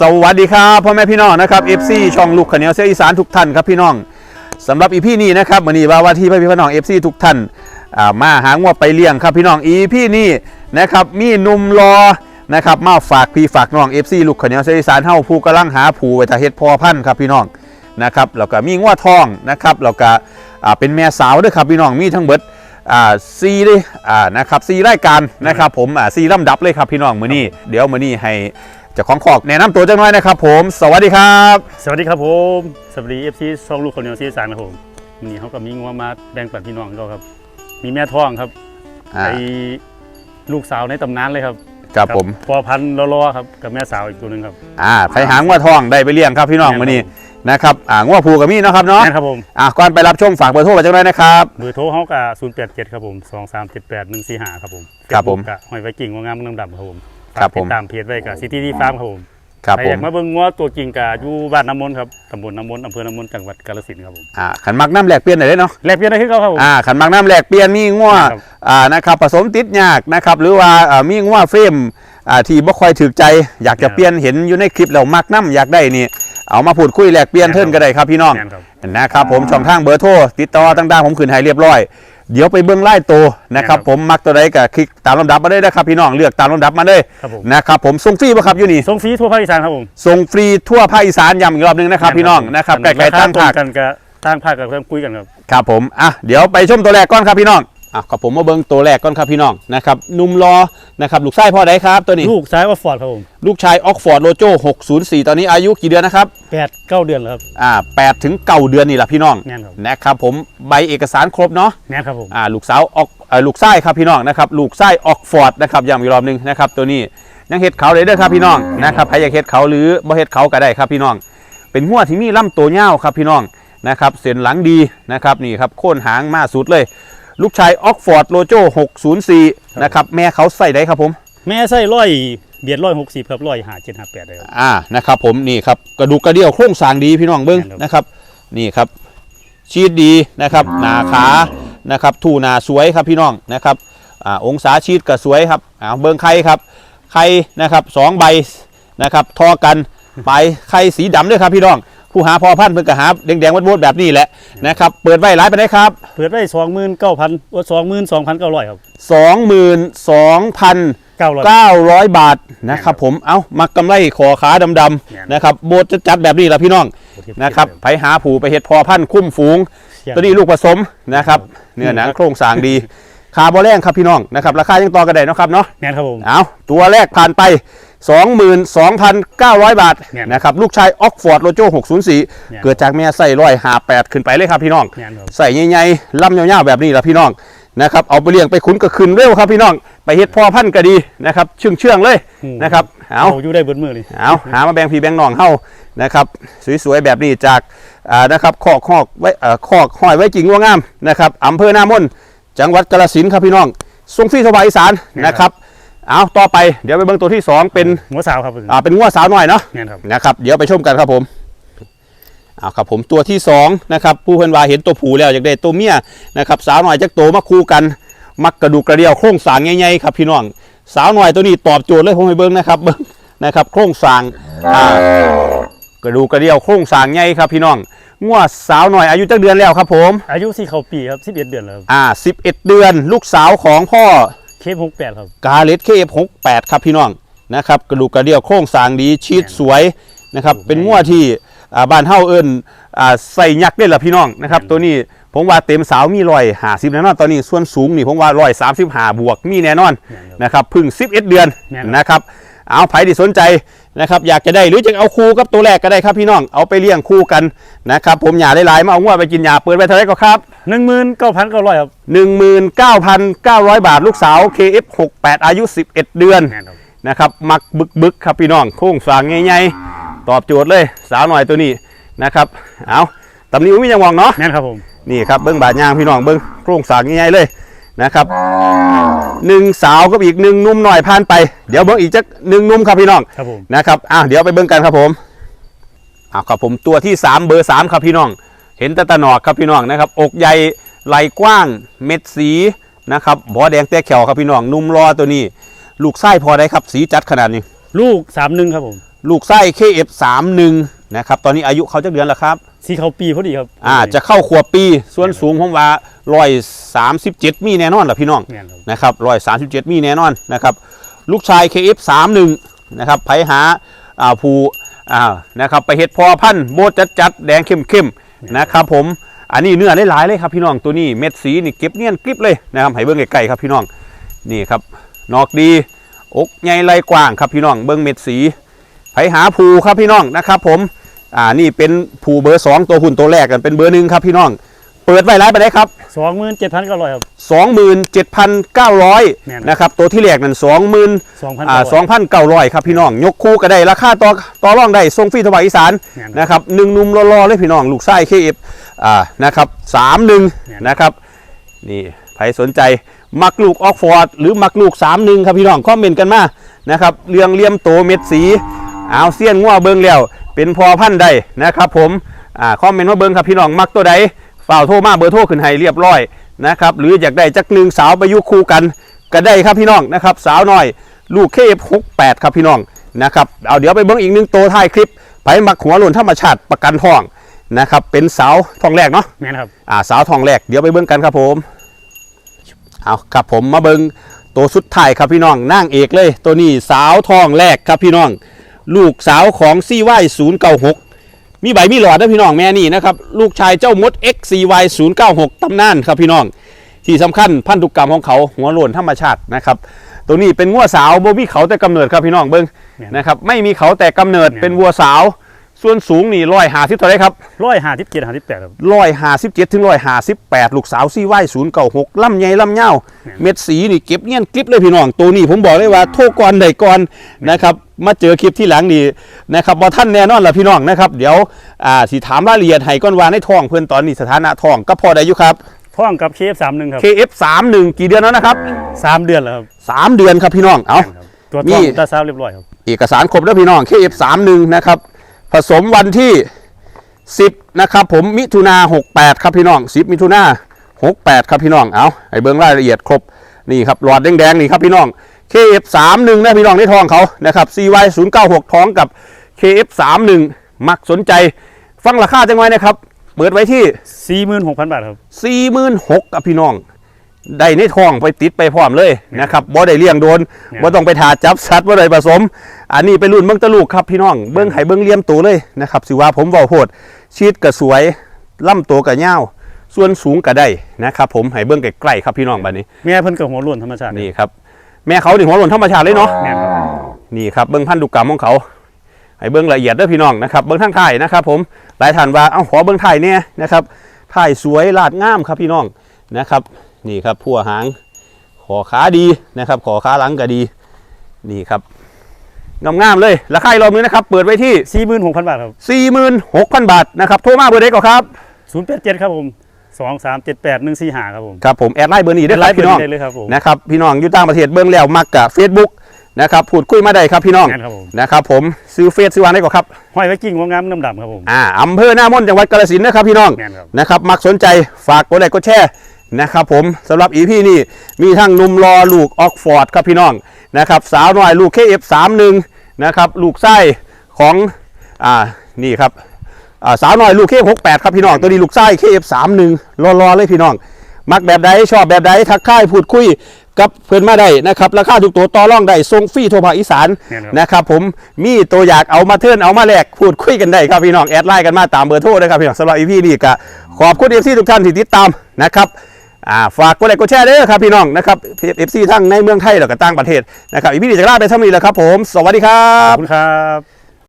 สวัสดีครับพ่อแม่พี่น้องนะครับ FC ช่องลูกขเนียวเสียอีสานทุกท่านครับพี่น้องสำหรับอีพี่นี้นะครับวันนี้ว่าว่าที่พ่อพี่พี่น้อง FC ทุกท่านมาหางว่าไปเลี้ยงครับพี่น้องอีพี่นี้นะครับมีหนุ่มรอนะครับมาฝากพี่ฝากน้อง FC ลูกขเนียวเสียอีสานเฮาผู้กำลังหาผูไว้ถ้าเฮ็ดพอพันธ์ครับพี่น้องนะครับแล้วก็มีงัวทองนะครับแล้วก็เป็นแม่สาวด้วยครับพี่น้องมีทั้งเบิดอ่าซีเลยอ่านะครับซีรายการนะครับผมอ่าซีลำดับเลยครับพี่น้องมือนี้เดี๋ยวมือนี้ให้ จ้าของขอกแนะนำตัวจังหน่อยนะครับผม สวัสดีครับ สวัสดีครับผมสวัสดีเอฟซีช่องลูกคนเหนียวซีสานครับผมวันนี้เขาก็มีงัวมาแบ่งปันพี่น้องเขาครับ มีแม่ท้องครับอ่าไอลูกสาวในตำนานเลยครับครับผม พอพันธุ์ล้อๆครับกับแม่สาวอีกตัวหนึ่งครับ อ่าใครหางว่าทองได้ไปเลี้ยงครับพี่น้องแม่นมือนี้ครับนะครับอ่างัวผูกับมีเนาะครับเนาะนั่นครับผมอ่าก่อนไปรับชมฝากเบอร์โทรไว้จังหน่อยนะครับ เบอร์โทรเขากับศูนย์แปดเจ็ดครับผมสองสามเจ็ดแปดหนึ่งสี่ห้าครับผมครับผมกับหอยไวกิ่งวัวงามเมืองดำครับผม ครับผมฝากติดตามเพจไว้กับซิตี้ดีฟาร์มครับผมครับใครผอยามกมาเบิ่งงัวตัวจริงกับอยู่บ้านน้ำมนต์ครับตำบลน้ำมนต์อำเภอน้ำมนต์จังหวัดกาฬสินธุ์ครับผมอ่าขันมักน้ำแหลกเปลี่ยนได้เลยเนาะแลกเปลี่ยนได้ขึ้นเขาครับผม อ่าขันมักน้ำแหลกเปลี่ยนมีงัวครับ อ่านะครับผสมติดยากนะครับหรือว่าอ่ามีงัวเฟรมอ่าที่บ่ค่อยถึกใจ อยากจะครับเปลี่ยนเห็นอยู่ในคลิปแล้วมักน้ำอยากได้นี่เอามาพูดคุยแลกเปลี่ยนครับเทิร์นก็ได้ครับพี่น้อง แม่นครับ นะครับผมช่องทางเบอร์โทรติดต่อต่างๆ ผมขึ้นให้เรียบร้อย เดี๋ยวไปเบื้องไล่โตวนะครับครับผมมักตัวใดก็คลิกตามลำดับมาได้นะครับพี่น้องเลือกตามลำดับมาเลยครับผมนะครับผมส่งฟรีป่ะครับอยู่นี่ส่งฟรีทั่วภาคอีสานครับผมส่งฟรีทั่วภาคอีสานย้ำอีกรอบหนึงนะครับ พี่น้องนะครับใกล้ๆตั้งภาภาคคกันกับตั้งภาคกับเพื่อนคุยกันครับครับผมอะเดี๋ยวไปชมตัวแรกก่อนครับพี่น้อง อะกับผมมาเบิ้งตัวแรกก่อนครับพี่น้องนะครับหนุ่มรอนะครับลูกไส้พ่อใดครับตัวนี้ ลูกซ้ายว่าฟอร์ดครับผมลูกชายออกฟอร์ดโลโจ604 ตอนนี้อายุกี่เดือนนะครับแปดเก้าเดือนแล้วครับ อ่า8ถึง9เดือนนี่แหละพี่น้องแน่นครับ นะครับผมใบเอกสารครบเนาะ แน่นครับผม อ่าลูกสาวออกเอ่อลูกไส้ครับพี่น้องนะครับลูกไส้ออกฟอร์ดนะครับย้ำอีกรอบหนึงนะครับตัวนี้ยังเห็ดเขาเลยเด้อครับพี่น้องนะครับใครอยากเห็ดเขาหรือบ่เห็ดเขาก็ได้ครับพี่น้อง เป็นหัวที่มีลำตัวเงาวครับพี่น้องนะครับเส้นหลังดีนะครับนี่ครับโค่นหางมาสุดเลย ลูกชายออกฟอร์ดโลโจ604 นะครับ แม่เขาใส่ได้ครับผม แม่ไส้ร้อยเบียดร้อยหกสิบครับร้อยห้าเจ็ดห้าแปดเลยครับอ่านะครับผมนี่ครับกระดูกกระเดี่ยวโครงสร้างดีพี่น้องเบิ้งครับนะครับ นี่ครับ ชีดดีนะครับ หนาขานะครับทูหนาสวยครับพี่น้องนะครับอ่าองศาชีดก็สวยครับอ่าเบิ้งไข่ครับไข่นะครับสองใบนะครับ ทอกันไปไข่สีดำด้วยครับพี่น้อง ผู้หาพอพันธุ์เพิ่งกระหาแดงๆวัดๆแบบนี้แหละนะครับเปิดไว้ร้ายไปได้ครับ เปิดได้สองหมื่นเก้าพันว่าสองหมื่นสองพันเก้าร้อยครับ22,900 เก้าร้อยบาทนะครับผม เอ้า มักกำไรขอขาดำๆนะครับ โบดจะจัดแบบนี้ละพี่น้องนะครับไปหาผูไปเห็ดพอพันธุ์คุ้มฝูง ตัวนี้ลูกผสมนะครับ เนื้อหนังโครงสร้างดีคาร์บอแรงครับพี่น้องนะครับ ราคายังต่อกันได้เนาะครับเนาะแน่นครับผม เอาตัวแรกผ่านไป 22,900 บาทเนี่ยนะครับลูกชายออกฟอร์ดโลโจ604 เกิดจากแม่ใส่ร้อยหาแปดขึ้นไปเลยครับพี่น้องแน่นครับ ใส่ใหญ่ๆล่ำยาวๆแบบนี้ละพี่น้องนะครับเอาไปเลี้ยงไปคุ้นก็ขึ้นเร็วครับพี่น้อง ไปเฮ็ดพ่อพันธุ์ก็ดีนะครับเชื่องเชื่องๆเลยอืมนะครับเอาเอา อยู่ได้เบิดมือเลย เอาหามาแบ่งพี่แบ่งน้องเฮานะครับสวยๆแบบนี้จากอ่านะครับคอกคอกไว้เอ่อคอกห้อยไว้จริงว่างามนะครับอำเภอหน้ามนจังหวัดกาฬสินธุ์ครับพี่น้องทรงฟรีสบายอีสานนะครับ เอาต่อไปเดี๋ยวไปเบิ่งตัวที่สองเป็นหัวสาวครับอ่าเป็นงัวสาวหน่อยเนาะแน่นครับนะครับ เดี๋ยวไปชมกันครับผมเอาครับผมตัวที่สองนะครับผู้เพิ่นว่าเห็นตัวผูแล้วอยากได้ตัวเมียนะครับสาวหน่อยจักโตมาคู่กัน มักกระดูกกระเดี่ยวโครงสร้างใหญ่ๆครับพี่น้องสาวหน่อยตัวนี้ตอบโจทย์เลยผมให้เบิ่งนะครับเบิ่งนะครับโครงสร้างอ่ากระดูกกระเดี่ยวโครงสร้างใหญ่ครับพี่น้องงัวสาวหน่อยอายุจักเดือนแล้วครับผม อายุสี่เขาปีครับสิบเอ็ดเดือนแล้วครับอ่า11เดือน ลูกสาวของพ่อ เคฟหกแปดครับ กาเลสเคฟหกแปดครับพี่น้องนะครับกระดูกกระเดี่ยวโครงสร้างดีชีดสวยนะครับเป็นงัวที่อ่าบ้านเฮาเอิ้นอ่าใส่ยักษ์ได้ละพี่น้องนะครับตัวนี้ผมว่าเต็มสาวมีรอยหาสิบแน่นอนตอนนี้ส่วนสูงนี่ผมว่ารอยสามสิบหาบวกมีแน่นอนแน่นครับนะครับเพึ่ง11เดือนแน่นอนนะครับ เอาไผที่สนใจนะครับอยากจะได้หรือจะเอาคู่กับตัวแรกก็ได้ครับพี่น้องเอาไปเลี้ยงคู่กันนะครับผมหยาหลายๆมาเอางัวไปกินหยาเปิดไปเท่าไหรก็ครับหนึ่งหมื่นเก้าพันเก้าร้อยครับ19,900บาทลูกสาว KF68 อายุ11เดือนแน่นครับนะครับมักบึกบึกครับพี่น้องโค้งสร้างใหญ่ๆตอบโจทย์เลยสาวหน่อยตัวนี้นะครับเอาตำนี้อุ้ยยังหวองเนาะแน่นครับผมนี่ครับเบิ้งบาดยางพี่น้องเบิ้งโครงสร้างใหญ่ๆเลยนะครับ หนึ่งสาวกับอีกหนึ่งหนุ่มหน่อยผ่านไป เดี๋ยวเบิ้งอีกจักหนึ่งหนุ่มครับพี่น้องครับผมนะครับอะเดี๋ยวไปเบิ่งกันครับผมอะครับผมตัวที่3เบอร์3ครับพี่น้อง เห็นแตะตะหนอกครับพี่น้องนะครับ อกใหญ่ไหล่กว้าง เม็ดสีนะครับบอแดงแต่แขวครับพี่น้อง นุ่มรอตัวนี้ ลูกไส้พอได้ครับ สีจัดขนาดนี้ ลูกสามหนึ่งครับผม ลูกไส้ KF31 นะครับตอนนี้อายุเขาจะเดือนแล้วครับสีเขาปีพอดีครับอ่าจะเข้าขวบปีส่วนสูงผมว่าร้อยสามสิบเจ็ดมีแน่นอนเหรอพี่น้องแม่นครับนะครับร้อยสามสิบเจ็ดมีแน่นอนนะครับลูกชาย KF31 นะครับไผหาอ่าผู้อ่านะครับไปเฮ็ดพอพันธุ์โบดจัดจัดๆแดงเข้มเข้มๆนะครับผมอันนี้เนื้อหลายๆเลยครับพี่น้องตัวนี้เม็ดสีนี่เก็บเนียนกริบเลยนะครับให้เบิ่งไกลๆครับพี่น้องนี่ครับนอกดีอกใหญ่ไหลกว้างครับพี่น้องเบิ่งเม็ดสี ไผหาผูครับพี่น้องนะครับ ผมอ่านี่เป็นผูเบอร์สองตัวหุ่นตัวแรกกันเป็นเบอร์หนึ่งครับพี่น้อง เปิดไว้ร้ายไปได้ครับสองหมื่นเจ็ดพันเก้าร้อยครับ27,900แม่นนะครับตัวที่แรกนั่น20,000สองพันอ่า2,900ครับพี่น้อง ยกคู่ก็ได้ราคาต่อต่อรองได้ส่งฟรีทวายอีสานแม่นนะครับหนึ่งหนุ่มรอๆเลยพี่น้องลูกไส้เคเอฟอ่านะครับ31แม่นนะครับนี่ใครสนใจมักลูกออกฟอร์ดหรือมักลูก31ครับพี่น้องคอมเมนต์กันมานะครับเรียงเลียมโตเม็ดสี เอาเสี้ยนงัวเบิงแล้วเป็นพอพันธุ์ใดนะครับผมอ่าคอมเมนต์มาเบิงครับพี่น้องมักตัวใดฝ่ากโทรมาเบอร์โทรขึ้นให้เรียบร้อยนะครับหรืออยากได้จักหนึ่งสาวไปอยุคู่กันก็ได้ครับพี่น้องนะครับสาวน้อยลูกเคฟ68ครับพี่น้องนะครับเอาเดี๋ยวไปเบิ้งอีกหนึ่งตัวท้ายคลิปไผมักหัวหล่นธรรมชาติประกันทองนะครับเป็นสาวทองแรกเนาะแม่นครับอ่าสาวทองแรกเดี๋ยวไปเบิ้งกันครับผมเอาครับผมมาเบิ้งตัวสุดท้ายครับพี่น้องนางเอกเลย ตัวนี้สาวทองแรกครับพี่น้อง ลูกสาวของซีวศูนย์เก้าหกมีใบมีหลอดนะพี่น้องแม่นี่นะครับ ลูกชายเจ้ามด XCY 096ตำนานครับพี่น้อง ที่สำคัญพันธุกรรมของเขาหัวโลนธรรมชาตินะครับตัวนี้เป็นวัวสาวโบมีเขาแต่กำเนิดครับพี่น้องเบิ้งแม่นนะครับไม่มีเขาแต่กำเนิดแม่นเป็นวัวสาว ส่วนสูงนี่ร้อยหาสิบเท่าไหรครับร้อยห้าสิบเจ็ดห้าสิบแปดครับร้อยหาสิบเจ็ดถึงร้อยหาสิบแปดลูกสาวซี่ไหวศูนย์เก้าหกล่ำใหญ่ล่ำเง่าแม่นเม็ดสีนี่เก็บเงี้ยนกลิบเลยพี่น้องตัวนี้ผมบอกเลยว่าโทษก่อนใดก่อนนะครับมาเจอคลิปที่หลังนี่นะครับบอท่านแน่นอนละพี่น้องนะครับ เดี๋ยวอ่าสิถามรายละเอียดให้ก้อนวานให้ทองเพื่อนตอนนี้สถานะทองก็พอได้อยู่ครับพ่องกับเคฟสามหนึ่งครับ KF 3 1 กี่เดือนแล้วนะครับสามเดือนแล้วครับ3เดือนครับพี่น้อง เอาแม่นครับตัวนี่ทองตาซาวเรียบร้อยครับ เอกสารครบแล้วพี่น้อง KF 3 1 นะครับ ผสมวันที่ 10 นะครับ ผมมิถุนา68 ครับพี่น้อง 10 มิถุนา68 ครับพี่น้อง เอาไอ้เบิ้งรายละเอียดครบ นี่ครับหลอดแดงๆนี่ครับพี่น้อง KF 3 1 นะพี่น้องได้ทองเขานะครับ CY 096 ท้องกับ KF 3 1 มักสนใจ ฟังราคาจังไว้นะครับ เปิดไว้ที่สี่หมื่นหกพันบาทครับ 46,000กับพี่น้อง ได้ในท้องไปติดไปพร้อมเลยนะครับบ่ได้เลี้ยงโดนบ่ต้องไปถาจับสัตว์บ่ได้ผสม อันนี้ไปรุ่นเบิ่งตะลูกครับพี่น้องเบิ่งไห้เบิ่งเลี้ยมตัวเลยนะครับสิว่าผมเว้าโพดชีดก็สวยล่ำตัวก็ยาวส่วนสูงก็ได้นะครับผมให้เบิ่งใกล้ๆครับพี่น้องบัดนี้แม่เพิ่นกับหัวล้วนธรรมชาตินี่ครับแม่เขานี่หัวหล่นธรรมชาติเลยเนาะแม่นครับนี่ครับเบิ้งพันธุกรรมของเขาให้เบิ้งละเอียดเด้อพี่น้องนะครับเบิ้งทางถ่ายนะครับ ผมหลายท่านว่าเอ้าขอเบิ้งถ่ายเนี่ยนะครับถ่ายสวยลาดงามครับพี่น้องนะครับนี่ครับพัวหางขอขาดีนะครับ ขอขาหลังก็ดี นี่ครับงามๆเลย ราคาอีกรอบนึงนะครับ เปิดไว้ที่สี่หมื่นหกพันบาทครับ 46,000 บาทนะครับ โทรมาเบอร์เด็กก่อนครับศูนย์แปดเจ็ดครับผมสองสามเจ็ดแปดหนึ่งสี่ห้าครับผม ครับผม แอดไลน์เบอร์นี้ได้อคไลรับฟ์พี่น้องได้เลยครับผมนะครับ พี่น้องอยู่ต่างประเทศเบิ้งแล้วมักกับเฟซบุ๊กนะครับพูดคุยมาได้ครับพี่น้องแม่นครับผมนะครับผมซื้อเฟซซื้อวางได้ก่อนครับห้อยไว้กิ้งว่างามน้ำดำครับผมอ่าอำเภอหน้ามนต์จังหวัดกาฬสินธุ์นะครับพี่น้องแม่นครับนะครับมักสนใจฝากกดไลค์กดแชร์ นะครับผมสำหรับอีพี่นี่มีทั้งหนุ่มรอลูกออกฟอร์ดครับพี่น้องนะครับสาวน้อยลูก KF31 นะครับลูกไส้ของอ่านี่ครับอ่าสาวน้อยลูก KF68 ครับพี่น้องตัวนี้ลูกไส้ KF31 รอๆเลยพี่น้อง มักแบบใดชอบแบบใดทักทายพูดคุยกับเพื่อนมาได้นะครับราคาทุกตัวต่อรองได้ทรงฟรีทั่วภาคอีสานแม่นครับนะครับผมมีตัวอยากเอามาเทิร์นเอามาแลกพูดคุยกันได้ครับพี่น้องแอดไลน์กันมาตามเบอร์โทรนะครับพี่น้องสำหรับอีพีนี้ก็ขอบคุณเอฟซีทุกท่านที่ติดตามนะครับ อ่าฝากกดไลค์กดแชร์เด้อครับพี่น้องนะครับเอฟซีทั้งในเมืองไทยแล้วก็ต่างประเทศนะครับอีพีนี้จะลาไปเท่านี้แหล้วครับผม สวัสดีครับ ขอบคุณครับ